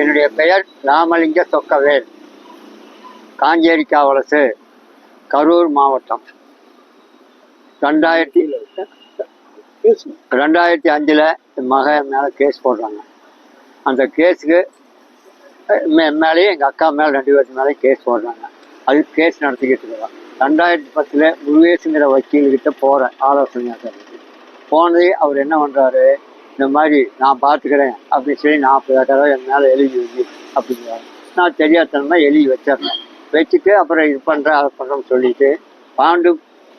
என்னுடைய பெயர் ராமலிங்க சொக்கவேல் காஞ்சேரிக்கா வலசு கரூர் மாவட்டம். ரெண்டாயிரத்தி ரெண்டாயிரத்தி அஞ்சில் என் மகன் மேலே கேஸ் போடுறாங்க. அந்த கேஸுக்கு மேலேயும் எங்கள் அக்கா மேலே ரெண்டு பேருக்கு மேலே கேஸ் போடுறாங்க. அது கேஸ் நடத்திக்கிட்டு இருக்கிறோம். ரெண்டாயிரத்தி பத்தில் முருகேசுங்கிற வக்கீல்கிட்ட போகிறேன் ஆலோசனையாக தரத்துக்கு போனதே அவர் என்ன பண்ணுறாரு இந்த மாதிரி நான் பார்த்துக்கிறேன் அப்படின்னு சொல்லி நாற்பது தடவை என் மேலே எழுதி வை அப்படிங்கிறாங்க நான் தெரியாதனமாக எழுதி வச்சிடறேன். வச்சுட்டு அப்புறம் இது பண்ணுறேன் அதை பண்ணுறேன்னு சொல்லிட்டு பாண்டு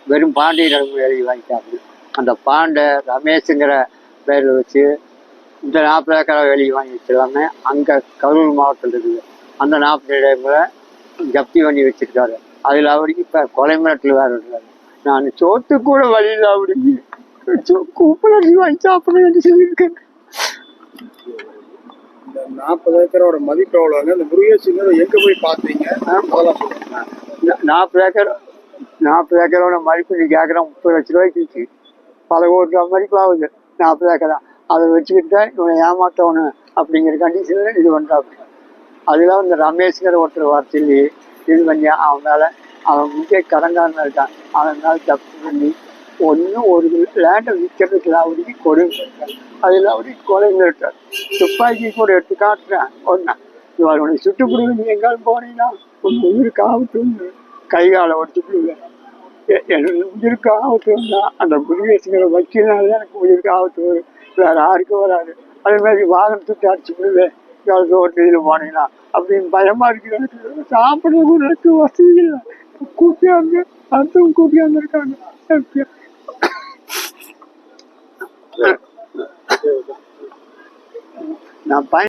வெறும் பாண்டியனிடம் எழுதி வாங்கிட்டாரு. அந்த பாண்டை ரமேஷுங்கிற பேரில் வச்சு இந்த நாற்பது ஏக்கரை வெளியே வாங்கி வச்சிடலாமே. அங்கே கரூர் மாவட்டத்தில் இருக்குது. அந்த நாற்பது இடங்களை ஜப்தி பண்ணி வச்சுருக்காரு. அதில் அவருக்கு இப்போ கொலை மிரட்டல் வேறு இருக்காரு. நான் சோத்து கூட வழியில் அவருக்கு. கூப்பிடி வாங்கி சாப்பிட சொல்லியிருக்கேன். இந்த நாற்பது ஏக்கரோட மதிப்பு எவ்வளோங்க இந்த முருகேசுங்கிறத எங்க போய் பார்த்தீங்க? அதெல்லாம் சொல்லுங்க. நாற்பது ஏக்கர் நாற்பது ஏக்கரோட மதிப்பு நீ கேட்குற முப்பது லட்ச ரூபாய்க்கு இருக்கு. பல கோடி ரூபா மதிப்பு ஆகுது. நாற்பது ஏக்கரா. அதை வச்சுக்கிட்டு தான் இவனை ஏமாத்தவனு அப்படிங்கிற கண்டிஷனில் இது பண்ணுறாப்புல அதில் இந்த ரமேஷ்ங்கிற ஒருத்தர் வர சொல்லி இது பண்ணி அவன் மேலே அவன் முக்கிய கடன்காரன் இருக்கான். அவன் மேலே தப்பு பண்ணி ஒன்றும் ஒரு லேண்டை விற்கிறதுக்கு அவருக்கு கொடுங்க அதில் அவருக்கு கொலை நிறுத்தார் துப்பாக்கி கூட எடுத்து காட்டுறேன். ஒன்றா இவர் உனக்கு நீ எங்காலும் போனீங்கன்னா உன் உயிருக்கு ஆபத்து உண்டு. கை காலை ஒடிச்சுப்பிடுங்க என்னோட உயிருக்கு ஆபத்து வந்தா அந்த முருகேசுங்கிற வக்கீல்னால தான் எனக்கு உயிருக்கு ஆபத்து வரும் வேறு யாருக்கும் வராது. அதே மாதிரி வாகனம் சுட்டு அடிச்சு விடுவேன் இவ்வளோ ரோட்டு இதில் போனீங்கன்னா அப்படின்னு பயமாக இருக்குது. எனக்கு சாப்பிட்றதுக்கு எனக்கு வசதி இல்லை. கூட்டியாங்க அடுத்தவங்க கூட்டியாந்து இருக்காங்க நான் பயன்